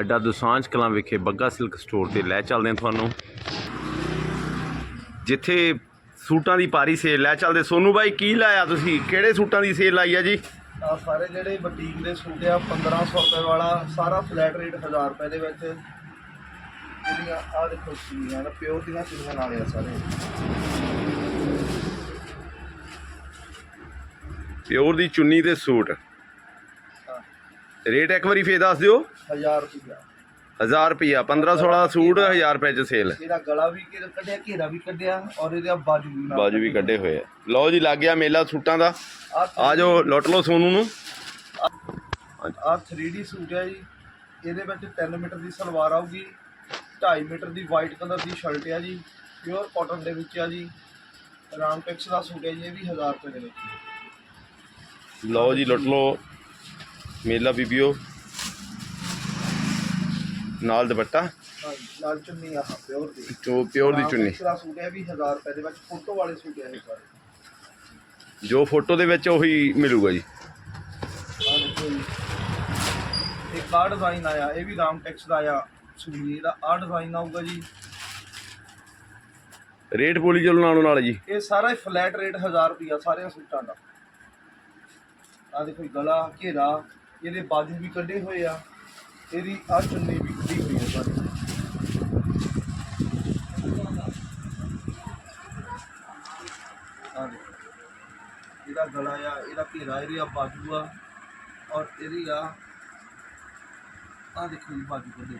ਅੱਡਾ ਦੁਸਾਂਝ ਕਲਾਂ ਵਿਖੇ Bagga silk store ਤੇ ਲੈ ਚੱਲਦੇ ਹਾਂ ਤੁਹਾਨੂੰ। ਜਿੱਥੇ ਸੂਟਾਂ ਦੀ ਪਾਰੀ ਸੇਲ ਲੈ ਚੱਲਦੇ। ਸੋਨੂ ਬਾਈ ਕੀ ਲਾਇਆ ਤੁਸੀਂ? ਕਿਹੜੇ ਸੂਟਾਂ ਦੀ ਸੇਲ ਲਾਈ ਆ ਜੀ? ਆ ਸਾਰੇ ਜਿਹੜੇ ਬੁਟੀਕ ਦੇ ਸੂਟ ਆ 1500 ਰੁਪਏ ਵਾਲਾ ਸਾਰਾ ਫਲੈਟ ਰੇਟ 1000 ਰੁਪਏ ਦੇ ਵਿੱਚ। ਜਿਹੜੀਆਂ ਆ ਦੇਖੋ ਚੀਜ਼ਾਂ ਦਾ ਪਿਓਰ ਦੀਆਂ ਚੀਜ਼ਾਂ ਨਾਲੇ ਆ ਸਾਰੇ। ਪਿਓਰ ਦੀ ਚੁੰਨੀ ਤੇ ਸੂਟ। ਰੇਟ ਇੱਕ ਵਾਰੀ ਫੇਰ ਦੱਸ ਦਿਓ। 1000 ਰੁਪਇਆ 1000 ਰੁਪਿਆ 15 16 ਸੂਟ 1000 ਰੁਪਏ ਚ ਸੇਲ ਇਹਦਾ ਗਲਾ ਵੀ ਕੱਢਿਆ ਘੇਰਾ ਵੀ ਕੱਢਿਆ ਔਰ ਇਹਦੇ ਬਾਜੂ ਵੀ ਨਾਲ ਬਾਜੂ ਵੀ ਕੱਢੇ ਹੋਏ ਆ। ਲਓ ਜੀ ਲੱਗ ਗਿਆ ਮੇਲਾ ਸੂਟਾਂ ਦਾ। ਆ ਜਾਓ ਲੁੱਟ ਲਓ ਸੋਨੂ ਨੂੰ। ਆ 3D ਸੂਟ ਹੈ ਜੀ। ਇਹਦੇ ਵਿੱਚ 3 ਮੀਟਰ ਦੀ ਸਲਵਾਰ ਆਊਗੀ 2.5 ਮੀਟਰ ਦੀ ਵਾਈਟ ਕਲਰ ਦੀ ਸ਼ਰਟ ਹੈ ਜੀ ਪਿਓਰ ਕਾਟਨ ਦੇ ਵਿੱਚ ਆ ਜੀ। ਰਾਮਟੈਕਸ ਦਾ ਸੂਟ ਹੈ ਜੀ ਇਹ ਵੀ 1000 ਰੁਪਏ ਦੇ ਵਿੱਚ। ਲਓ ਜੀ ਲੁੱਟ ਲਓ। ਮੇਲਾ ਬੀਬੀਓ। ਨਾਲ ਦੁਪੱਟਾ। ਨਾਲ ਚੁੰਨੀ ਆ ਪਿਓਰ ਦੀ। ਜੋ ਪਿਓਰ ਦੀ ਚੁੰਨੀ। ਰਾਮਟੈਕਸ ਦਾ ਸੂਟ ਹੈ ਵੀ 1000 ਰੁਪਏ ਦੇ ਵਿੱਚ ਫੋਟੋ ਵਾਲੇ ਸੂਟ ਹੈ ਸਾਰੇ। ਜੋ ਫੋਟੋ ਦੇ ਵਿੱਚ ਉਹੀ ਮਿਲੂਗਾ ਜੀ। ਆਹ ਇਹ ਕਾਰ ਡਿਜ਼ਾਈਨ ਆਇਆ ਇਹ ਵੀ ਰਾਮਟੈਕਸ ਦਾ ਆਇਆ ਸੂਟ ਦਾ ਆ ਡਿਜ਼ਾਈਨ ਆਊਗਾ ਜੀ। ਰੇਟ ਬੋਲੀ ਚਲੋ ਨਾਲੋਂ ਨਾਲ ਜੀ। ਇਹ ਸਾਰਾ ਹੀ ਫਲੈਟ ਰੇਟ 1000 ਰੁਪਿਆ ਸਾਰਿਆਂ ਸੂਟਾਂ ਦਾ। ਆ ਦੇਖੋ ਗਲਾ ਘੇਰਾ ਇਹਦੇ ਬਾਜੂ ਵੀ ਕੱਢੇ ਹੋਏ ਆ, ਇਹਦੀ ਆ ਚੁੰਨੀ ਵੀ ਕੱਢੀ ਹੋਈ ਹੈ ਸਾਰੀ ਆ ਦੇਖੋ, ਇਹਦਾ ਗਲਾ ਆ, ਇਹਦਾ ਘੇਰਾ, ਇਹਦੀ ਆ ਬਾਜੂ ਆ, ਔਰ ਇਹਦੀ ਆ ਆ ਦੇਖੋ ਜੀ ਬਾਜੂ ਕੱਢੇ।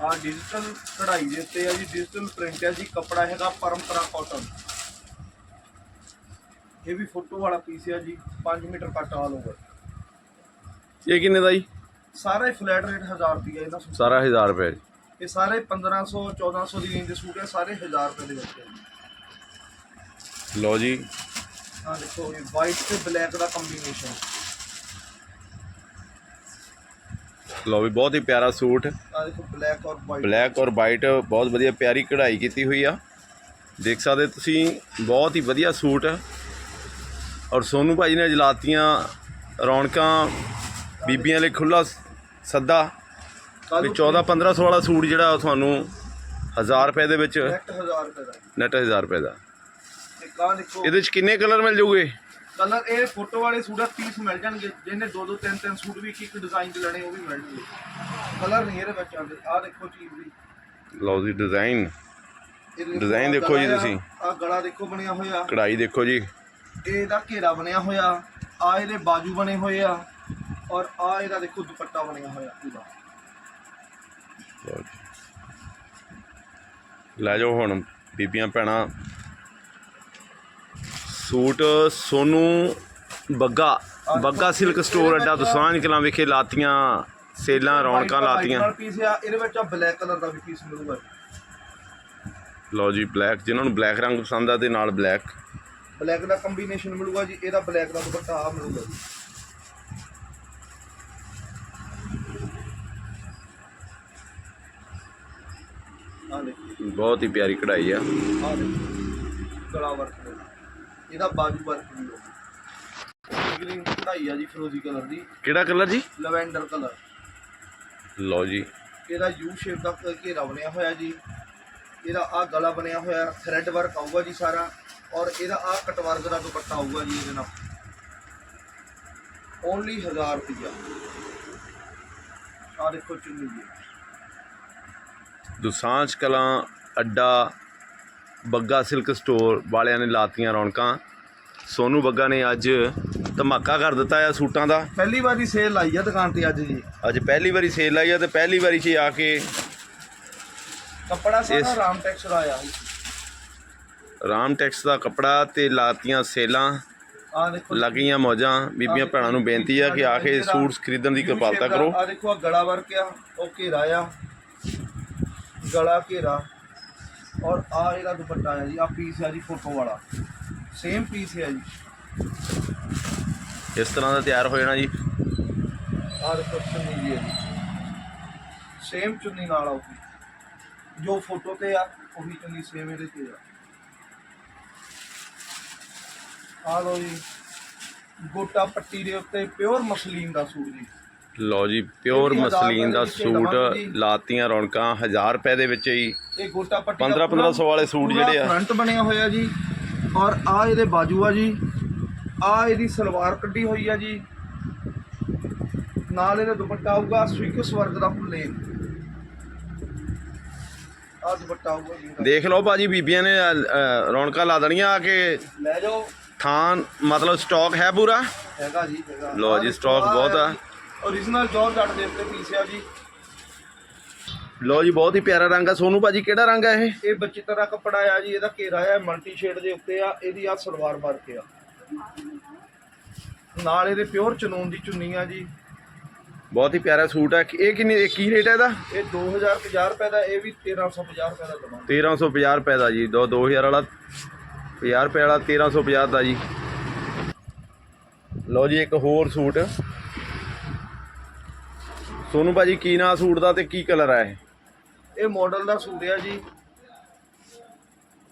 ਆ ਡਿਜੀਟਲ ਕਢਾਈ ਦੇ ਉੱਤੇ ਆ ਜੀ ਡਿਜੀਟਲ ਪ੍ਰਿੰਟ ਹੈ ਜੀ, ਕਪੜਾ ਹੈਗਾ ਪਰੰਪਰਾ ਕਾਟਨ ਇਹ ਵੀ ਫੋਟੋ ਵਾਲਾ ਪੀਸ ਹੈ ਜੀ 5 ਮੀਟਰ ਕੱਟ ਆਲ ਓਵਰ ਇਹ ਕਿੰਨੇ ਦਾ ਜੀ? ਸਾਰਾ ਹੀ ਫਲੈਟ ਰੇਟ 1000 ਰੁਪਏ ਇਹਦਾ ਸੂਟ ਸਾਰਾ 1000 ਰੁਪਏ ਜੀ। ਇਹ ਸਾਰੇ 1500 1400 ਦੀ ਰੇਂਜ ਦੇ ਸੂਟ ਹੈ ਸਾਰੇ 1000 ਰੁਪਏ ਦੇ ਵਿੱਚ ਹੈ ਜੀ ਲਓ ਜੀ। ਆ ਦੇਖੋ ਇਹ ਵਾਈਟ ਤੇ ਬਲੈਕ ਦਾ ਕੰਬੀਨੇਸ਼ਨ ਲਓ ਵੀ ਬਹੁਤ ਹੀ ਪਿਆਰਾ ਸੂਟ। ਆ ਦੇਖੋ ਬਲੈਕ ਔਰ ਵਾਈਟ ਬਲੈਕ ਔਰ ਵਾਈਟ ਬਹੁਤ ਵਧੀਆ ਪਿਆਰੀ ਕਢਾਈ ਕੀਤੀ ਹੋਈ ਆ। ਦੇਖ ਸਕਦੇ ਤੁਸੀਂ ਬਹੁਤ ਹੀ ਵਧੀਆ ਸੂਟ ਔਰ ਸੋਨੂ ਭਾਜੀ ਨੇ ਜਲਾਤੀਆਂ ਰੌਣਕਾਂ ਬੀਬੀਆਂ ਲਈ ਖੁੱਲਾ ਸੱਦਾ ਵੀ 14 1500 ਵਾਲਾ ਸੂਟ ਜਿਹੜਾ ਉਹ ਤੁਹਾਨੂੰ 1000 ਰੁਪਏ ਦੇ ਵਿੱਚ ਨੈਟ 1000 ਰੁਪਏ ਦਾ। ਨੈਟ 1000 ਰੁਪਏ ਦਾ। ਇਹਦੇ ਵਿੱਚ ਕਿੰਨੇ ਕਲਰ ਮਿਲ ਜੂਗੇ? ਕਲਰ ਇਹ ਫੋਟੋ ਵਾਲੇ ਸੂਟ ਆ ਪੀਸ ਮਿਲ ਜਾਣਗੇ। ਜਿਹਨੇ ਦੋ ਦੋ ਤਿੰਨ ਤਿੰਨ ਸੂਟ ਵੀ ਇੱਕ ਇੱਕ ਡਿਜ਼ਾਈਨ ਚ ਲੈਣੇ ਉਹ ਵੀ ਮਿਲ ਜਾਣਗੇ ਕਲਰ ਨਹੀਂ ਇਹਦੇ ਵਿੱਚ ਆਉਂਦੇ। ਆ ਦੇਖੋ ਚੀਜ਼ ਵੀ ਲਓ ਜੀ ਡਿਜ਼ਾਈਨ Design ਦੇਖੋ ਜੀ ਤੁਸੀਂ। ਆ ਗਲਾ ਦੇਖੋ ਬਣਿਆ ਹੋਇਆ। ਕਢਾਈ ਦੇਖੋ ਜੀ। ਇਹਦਾ ਘੇਰਾ ਬਣਿਆ ਹੋਇਆ ਆ ਇਹਦੇ ਬਾਜੂ ਬਣੇ ਹੋਏ ਆ ਔਰ ਆ ਇਹਦਾ ਦੇਖੋ ਦੁਪੱਟਾ ਬਣਿਆ ਹੋਇਆ ਪੂਰਾ। ਲਓ ਜੀ। ਲੈ ਜਾਓ ਹੁਣ ਬੀਬੀਆਂ ਭੈਣਾਂ। Suit Sonu Bagga Bagga silk store Adda Dosanjh Kalan ਵਿਖੇ ਲਾਤੀਆਂ ਸੇਲਾਂ ਰੌਣਕਾਂ ਲਾਤੀਆਂ। ਪੀਸ ਆ ਇਹਦੇ ਵਿੱਚ ਆ ਬਲੈਕ ਕਲਰ ਦਾ ਵੀ ਪੀਸ ਮਿਲੂਗਾ। ਲਓ ਜੀ ਬਲੈਕ ਜਿਨ੍ਹਾਂ ਨੂੰ ਬਲੈਕ ਰੰਗ ਪਸੰਦ ਆ ਤੇ ਨਾਲ ਬਲੈਕ ਬਲੈਕ ਦਾ ਕੰਬੀਨੇਸ਼ਨ ਮਿਲੂਗਾ ਜੀ ਇਹਦਾ ਬਲੈਕ ਦਾ ਦੁਪੱਟਾ ਆ ਮਿਲੂਗਾ ਜੀ। ਆ ਦੇਖੋ। ਬਹੁਤ ਹੀ ਪਿਆਰੀ ਕਢਾਈ ਆ। ਆ ਦੇਖੋ। ਗਲਾ ਵਰਕ ਇਹਦਾ ਬਾਜੂ ਵਰਕ ਮਿਲੂਗਾ ਗ੍ਰੀਨ ਕਢਾਈ ਆ ਜੀ ਫਿਰੋਜ਼ੀ ਕਲਰ ਦੀ। ਕਿਹੜਾ ਕਲਰ ਜੀ? Lavender colour. ਲਓ ਜੀ। ਇਹਦਾ ਯੂ ਸ਼ੇਪ ਦਾ ਘੇਰਾ ਬਣਿਆ ਹੋਇਆ ਜੀ। ਇਹਦਾ ਆ ਗਲਾ ਬਣਿਆ ਹੋਇਆ ਥ੍ਰੈਡ ਵਰਕ ਆਊਗਾ ਜੀ ਸਾਰਾ ਔਰ ਇਹਦਾ ਆ ਕਟ ਵਰਕ ਦਾ ਦੁਪੱਟਾ ਆਊਗਾ ਜੀ ਇਹਦੇ ਨਾਲ। ਓਨਲੀ 1000 ਰੁਪਇਆ ਆ ਦੇਖੋ ਚੁੰਨੀ ਜੀ। ਦੁਸਾਂਝ ਕਲਾਂ ਅੱਡਾ ਬੱਗਾ ਸਿਲਕ ਸਟੋਰ ਵਾਲਿਆਂ ਨੇ ਲਾਤੀਆਂ ਰੌਣਕਾਂ। ਸੋਨੂ ਬੱਗਾ ਨੇ ਅੱਜ ਧਮਾਕਾ ਕਰ ਦਿੱਤਾ ਆ ਸੂਟਾਂ ਦਾ। ਪਹਿਲੀ ਵਾਰੀ ਸੇਲ ਲਾਈ ਆ ਦੁਕਾਨ ਤੇ ਅੱਜ ਜੀ। ਅੱਜ ਪਹਿਲੀ ਵਾਰੀ ਸੇਲ ਆਈ ਆ ਤੇ ਪਹਿਲੀ ਵਾਰੀ 'ਚ ਆ ਕੇ ਕੱਪੜਾ ਸਾਰਾ ਇਸ- ਰਾਮਟੈਕਸ ਦਾ ਆਇਆ ਰਾਮ ਟੈਕਸ ਦਾ ਕੱਪੜਾ ਤੇ ਲਾਤੀਆਂ ਸੇਲਾਂ ਆ ਦੇਖੋ ਲੱਗੀਆਂ ਮੌਜਾਂ। ਬੀਬੀਆਂ ਭੈਣਾਂ ਨੂੰ ਬੇਨਤੀ ਆ ਕਿ ਆ ਕੇ ਸੂਟਸ ਖਰੀਦਣ ਦੀ ਕਿਰਪਾਲਤਾ ਕਰੋ। ਆ ਦੇਖੋ ਆ ਗਲਾ ਵਰਕ ਆ ਉਹ ਘੇਰਾ ਆ। ਗਲਾ ਘੇਰਾ। ਔਰ ਆ ਇਹਦਾ ਦੁਪੱਟਾ ਆ ਜੀ ਆ ਪੀਸ ਆ ਜੀ ਫੋਟੋ ਵਾਲਾ। ਸੇਮ ਪੀਸ ਹੈ ਜੀ। ਇਸ ਤਰ੍ਹਾਂ ਦਾ ਤਿਆਰ ਹੋ ਜਾਣਾ ਜੀ। ਆ ਦੇਖੋ ਚੁੰਨੀ ਜੀ ਸੇਮ ਚੁੰਨੀ ਨਾਲ ਆਉਗੀ ਜੋ ਫੋਟੋ ਤੇ ਆ ਉਹੀ ਚੁੰਨੀ ਸੇਮ ਇਹਦੇ ਤੇ ਆ। ਆ ਲੋ ਜੀ ਗੋਟਾ ਪੱਟੀ ਦੇ ਉੱਤੇ ਪਿਓਰ ਮਸਲੀਨ ਦਾ ਸੂਟ ਜੀ। ਲਓ ਜੀ ਪਿਓਰ ਮਸਲੀਨ ਦਾ ਸੂਟ। ਲਾਤੀਆਂ ਰੌਣਕਾਂ 1000 ਰੁਪਏ ਦੇ ਵਿੱਚ ਹੀ ਇਹ ਗੋਟਾ ਪੱਟੀ 15 1500 ਵਾਲੇ ਸੂਟ ਜਿਹੜੇ ਆ। ਫਰੰਟ ਬਣਿਆ ਹੋਇਆ ਜੀ ਔਰ ਆ ਇਹਦੇ ਬਾਜੂ ਆ ਜੀ। ਆ ਇਹਦੀ ਸਲਵਾਰ ਕੱਢੀ ਹੋਈ ਆ ਜੀ। ਨਾਲ ਇਹਦਾ ਦੁਪੱਟਾ ਆਊਗਾ ਸਵਿਕਸ ਵਰਕ ਦਾ ਪਲੇਨ ਆ ਦੁਪੱਟਾ। ਦੇਖ ਲਓ ਭਾਜੀ ਬੀਬੀਆਂ ਨੇ ਅ, ਅ, ਰੌਣਕਾਂ ਲਾ ਦੇਣੀਆਂ ਆ ਕੇ। ਲੈ ਜਾਓ। ਥਾਂ ਮਤਲਬ ਸਟਾਕ ਹੈ ਪੂਰਾ? ਹੈਗਾ ਜੀ ਹੈਗਾ। ਲਓ ਜੀ, ਸਟਾਕ ਬਹੁਤ ਆ। origignal ਜੋਰਜਟ ਦੇ ਉੱਤੇ ਪੀਸ ਆ ਜੀ। ਲਓ ਜੀ ਬਹੁਤ ਹੀ ਪਿਆਰਾ ਰੰਗ ਆ। ਸੋਨੂ ਭਾਜੀ ਕਿਹੜਾ ਰੰਗ ਆ ਇਹ? ਇਹ ਬੱਚੀ ਤਰ੍ਹਾਂ ਕੱਪੜਾ ਆ ਜੀ ਇਹਦਾ ਘੇਰਾ ਆ ਮਲਟੀ ਸ਼ੇਡ ਦੇ ਉੱਤੇ ਆ ਇਹਦੀ ਆ ਸਲਵਾਰ ਵਰਕ ਆ। ਨਾਲ ਇਹਦੇ ਪਿਓਰ ਚਨੂਨ ਦੀ ਚੁੰਨੀ ਆ ਜੀ। ਬਹੁਤ ਹੀ ਪਿਆਰਾ ਸੂਟ ਆ। ਇਹ ਕਿੰਨੀ ਇਹ ਕੀ ਰੇਟ ਹੈ ਇਹਦਾ? ਇਹ 2050 ਰੁਪਏ ਦਾ ਇਹ ਵੀ 1350 ਰੁਪਏ ਦਾ ਦਵਾਂਗੇ। 1350 ਰੁਪਏ ਦਾ ਜੀ ਦੋ 2000 ਵਾਲਾ 50 ਰੁਪਏ ਵਾਲਾ 1350 ਦਾ ਜੀ। ਲਓ ਜੀ ਇੱਕ ਹੋਰ ਸੂਟ। ਸੋਨੂ ਭਾਜੀ ਕੀ ਨਾਂ ਸੂਟ ਦਾ ਤੇ ਕੀ ਕਲਰ ਆ ਇਹ? ਇਹ ਮਾਡਲ ਦਾ ਸੂਟ ਆ ਜੀ।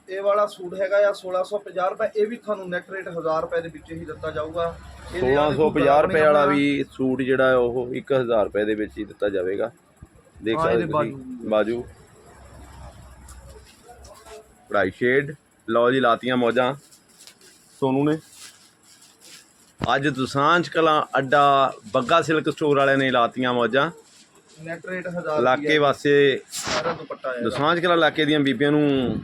ਇਹ ਵਾਲਾ ਸੂਟ ਹੈਗਾ ਆ 1650 ਰੁਪਏ ਇਹ ਵੀ ਤੁਹਾਨੂੰ ਨੈਟ ਰੇਟ 1000 ਰੁਪਏ ਦੇ ਵਿੱਚ ਹੀ ਦਿੱਤਾ ਜਾਊਗਾ। 1650 ਰੁਪਏ ਵਾਲਾ ਵੀ ਸੂਟ ਜਿਹੜਾ ਉਹ 1000 ਰੁਪਏ ਦੇ ਵਿੱਚ ਹੀ ਦਿੱਤਾ ਜਾਵੇਗਾ। ਦੇਖ ਹਾਂ, ਸਕਦੇ ਇਹਦੇ ਤੁਸੀਂ ਬਾਜੂ। ਬ੍ਰਾਈਟ ਸ਼ੇਡ ਲਓ ਜੀ ਲਾਤੀਆਂ ਮੌਜਾਂ। ਸੋਨੂ ਨੇ। ਅੱਜ ਦੁਸਾਂਝ ਕਲਾਂ ਅੱਡਾ ਬੱਗਾ ਸਿਲਕ ਸਟੋਰ ਵਾਲਿਆਂ ਨੇ ਲਾਤੀਆਂ ਮੌਜਾਂ। ਨੈਟ ਰੇਟ 1000 ਇਲਾਕੇ ਵਾਸਤੇ ਸਾਰਾ ਦੁਪੱਟਾ ਹੈ। ਦੁਸਾਂਝ ਕਲਾਂ ਇਲਾਕੇ ਦੀਆਂ ਬੀਬੀਆਂ ਨੂੰ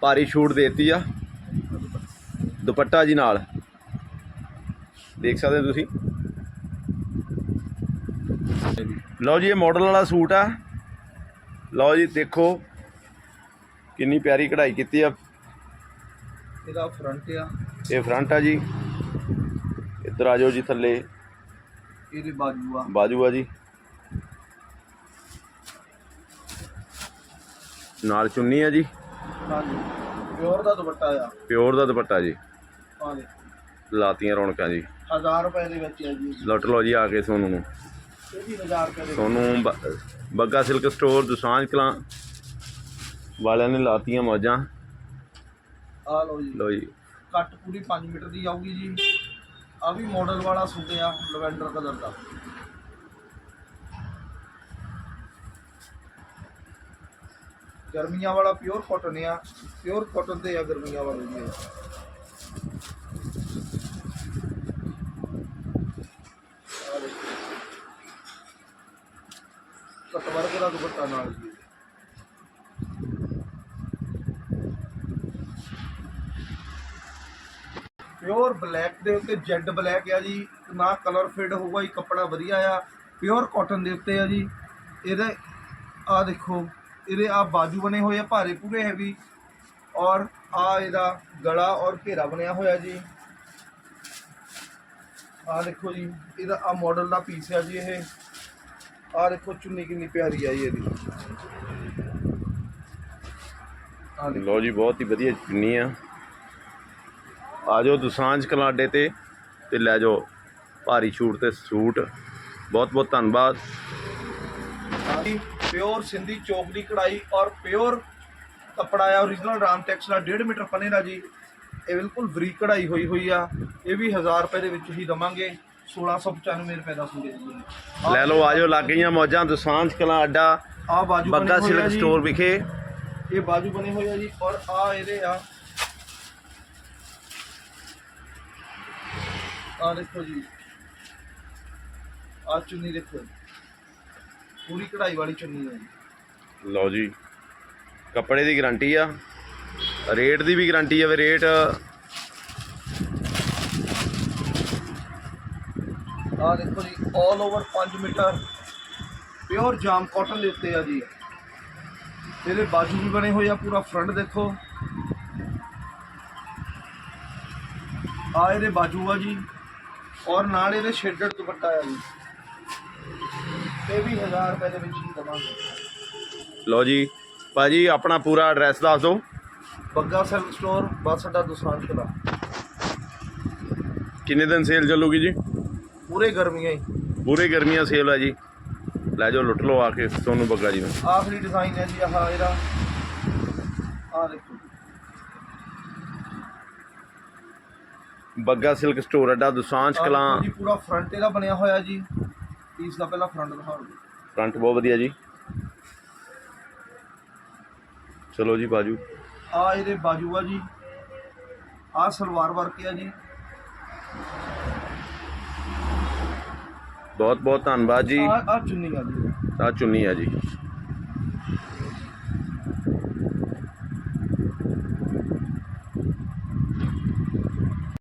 ਭਾਰੀ ਛੂਟ ਦੇਤੀ ਆ। ਦੁਪੱਟਾ ਜੀ ਨਾਲ। ਦੇਖ ਸਕਦੇ ਹੋ ਤੁਸੀਂ। ਲਓ ਜੀ ਇਹ ਮਾਡਲ ਵਾਲਾ ਸੂਟ ਆ। ਲਓ ਜੀ ਦੇਖੋ ਕਿੰਨੀ ਪਿਆਰੀ ਕਢਾਈ ਕੀਤੀ ਆ। ਇਹਦਾ ਫਰੰਟ ਆ। ਇਹ ਫਰੰਟ ਆ ਜੀ। ਇੱਧਰ ਆ ਜਾਓ ਜੀ ਥੱਲੇ। ਇਹਦੇ ਬਾਜੂ ਆ। ਬਾਜੂ ਆ ਜੀ। ਨਾਲ ਚੁੰਨੀ ਆ ਜੀ। ਹਾਂਜੀ। ਪਿਓਰ ਦਾ ਦੁਪੱਟਾ ਆ। ਪਿਓਰ ਦਾ ਦੁਪੱਟਾ ਜੀ। ਆ ਦੇ ਲਾਤੀਆਂ ਰੌਣਕਾਂ ਜੀ। 1000 ਰੁਪਏ ਦੇ ਵਿੱਚ ਹੈ ਜੀ। ਲੁੱਟ ਲਓ ਜੀ ਆ ਕੇ ਸੋਨੂੰ ਨੂੰ। ਇਹ ਵੀ 1000 ਰੁਪਏ ਦੇ ਸੋਨੂੰ ਬ- ਬੱਗਾ ਸਿਲਕ ਸਟੋਰ ਦੁਸਾਂਝ ਕਲਾਂ ਵਾਲਿਆਂ ਨੇ ਲਾਤੀਆਂ ਮੌਜਾਂ। ਆ ਲਓ ਜੀ। ਲਓ ਜੀ। ਕੱਟ ਪੂਰੀ 5 ਮੀਟਰ ਦੀ ਆਊਗੀ ਜੀ। ਆ ਵੀ ਮਾਡਲ ਵਾਲਾ ਸੂਟ ਆ ਲਵੈਂਡਰ ਕਲਰ ਦਾ। ਗਰਮੀਆਂ ਵਾਲਾ ਪਿਓਰ ਕਾਟਨ ਆ। ਪਿਓਰ ਕਾਟਨ ਤੇ ਆ ਗਰਮੀਆਂ ਵਾਲੇ ਜੀ। ਇਹ। ਆਹ ਦੇਖੋ। ਕੱਟ ਦੁਪੱਟਾ ਨਾਲ ਜੀ ਪਿਓਰ ਬਲੈਕ ਦੇ ਉੱਤੇ ਜੈਡ ਬਲੈਕ ਆ ਜੀ, ਨਾ ਕਲਰ ਫੇਡ ਹੋਊਗਾ, ਜੀ ਕੱਪੜਾ ਵਧੀਆ ਆ। ਪਿਓਰ ਕਾਟਨ ਦੇ ਉੱਤੇ ਆ ਜੀ। ਇਹਦੇ ਆ ਦੇਖੋ, ਇਹਦੇ ਆ ਬਾਜੂ ਬਣੇ ਹੋਏ ਆ, ਭਾਰੇ ਪੂਰੇ ਹੈਵੀ। ਔਰ ਆ ਇਹਦਾ ਗਲਾ ਔਰ ਘੇਰਾ ਬਣਿਆ ਹੋਇਆ ਜੀ। ਆ ਦੇਖੋ ਜੀ, ਇਹਦਾ ਆ ਮਾਡਲ ਦਾ ਪੀਸ ਆ ਜੀ ਇਹ। ਆ ਦੇਖੋ ਚੁੰਨੀ ਕਿੰਨੀ ਪਿਆਰੀ ਆ ਜੀ ਇਹਦੀ। ਆ ਦੇਖੋ। ਲਓ ਜੀ ਬਹੁਤ ਹੀ ਵਧੀਆ ਚੁੰਨੀ ਆ। ਆ ਜਾਓ ਦੁਸਾਂਝ ਕਲਾਂ ਅੱਡੇ ਤੇ ਤੇ ਲੈ ਜਾਓ ਭਾਰੀ ਛੂਟ ਤੇ ਸੂਟ। ਬਹੁਤ ਬਹੁਤ ਧੰਨਵਾਦ। ਪਿਓਰ ਸਿੰਧੀ ਚੌਕ ਦੀ ਕਢਾਈ ਔਰ ਪਿਓਰ ਕੱਪੜਾ ਆ origignal ਰਾਮ ਟੈਕਸ ਦਾ 1.5 ਮੀਟਰ ਪਨੇ ਦਾ ਜੀ। ਇਹ ਬਿਲਕੁਲ ਬਰੀਕ ਕਢਾਈ ਹੋਈ ਹੋਈ ਆ। ਇਹ ਵੀ 1000 ਰੁਪਏ ਦੇ ਵਿੱਚ ਹੀ ਦਵਾਂਗੇ। 1695 ਰੁਪਏ ਦਾ ਸੂਟ ਹੈ। ਜੀ ਲੈ ਲਓ ਆ ਜਾਓ ਲੱਗ ਗਈਆਂ ਮੌਜਾਂ ਦੁਸਾਂਝ ਕਲਾਂ ਅੱਡਾ ਆ ਬਾਜੂ ਬੱਗਾ ਸਿਲਕ। ਸਟੋਰ ਵਿਖੇ। ਇਹ ਬਾਜੂ ਬਣੇ ਹੋਏ ਆ ਜੀ ਔਰ ਆ ਇਹਦੇ ਆ। ਆ ਦੇਖੋ ਜੀ। ਆ ਚੁੰਨੀ ਦੇਖੋ। ਪੂਰੀ ਕਢਾਈ ਵਾਲੀ ਚੁੰਨੀ ਹੈ ਜੀ। ਲਓ ਜੀ। ਕੱਪੜੇ ਦੀ ਗਾਰੰਟੀ ਆ। ਰੇਟ ਦੀ ਵੀ ਗਾਰੰਟੀ ਆ ਵੀ ਰੇਟ ਆ ਦੇਖੋ ਜੀ 올 ਓਵਰ 5 ਮੀਟਰ। ਪਿਓਰ ਜਾਮ ਕਾਟਨ ਦੇ ਉੱਤੇ ਆ ਜੀ। ਇਹਦੇ ਬਾਜੂ ਵੀ ਬਣੇ ਹੋਏ ਆ ਪੂਰਾ ਫਰੰਟ ਦੇਖੋ। ਆ ਇਹਦੇ ਬਾਜੂ ਆ ਜੀ ਔਰ ਨਾਲ ਇਹਦੇ ਸ਼ੇਡਡ ਦੁਪੱਟਾ ਆ ਜੀ। ਇਹ ਵੀ 1000 ਰੁਪਏ ਦੇ ਵਿੱਚ ਹੀ ਦਵਾਂਗੇ। ਲਓ ਜੀ ਭਾਜੀ ਆਪਣਾ ਪੂਰਾ ਐਡਰੈਸ ਦੱਸ ਦਿਓ। ਬੱਗਾ ਸੈਲ ਸਟੋਰ ਬੱਸ ਅੱਡਾ ਦੁਸਾਂਝ ਕਲਾ ਕਿੰਨੇ ਦਿਨ ਸੇਲ ਚੱਲੂਗੀ ਜੀ? ਪੂਰੇ ਗਰਮੀਆਂ ਹੀ। ਪੂਰੇ ਗਰਮੀਆਂ ਸੇਲ ਆ ਜੀ। ਲੈ ਜਾਓ ਲੁੱਟ ਲਓ ਆ ਕੇ ਸੋਨੂੰ ਬੱਗਾ ਜੀ ਨੂੰ। ਆਖਰੀ ਡਿਜ਼ਾਈਨ ਹੈ ਜੀ ਆਹ ਇਹਦਾ। ਆ ਦੇਖੋ। ਬੱਗਾ ਸਿਲਕ ਸਟੋਰ ਅੱਡਾ ਦੁਸਾਂਝ ਆਹ ਕਲਾਂ। ਦੇਖੋ ਜੀ ਪੂਰਾ ਫਰੰਟ ਇਹਦਾ ਬਣਿਆ ਹੋਇਆ ਜੀ। ਪੀਸ ਦਾ ਪਹਿਲਾਂ ਫਰੰਟ ਦਿਖਾਓ ਫਰੰਟ ਬਹੁਤ ਵਧੀਆ ਜੀ। ਚਲੋ ਜੀ ਬਾਜੂ। ਆ ਇਹਦੇ ਬਾਜੂ ਆ ਜੀ। ਆ ਸਲਵਾਰ ਵਰਕ ਆ ਜੀ। ਬਹੁਤ ਬਹੁਤ ਧੰਨਵਾਦ ਜੀ। ਆ ਚੁੰਨੀ ਆ ਜੀ। ਆ ਚੁੰਨੀ ਆ ਜੀ।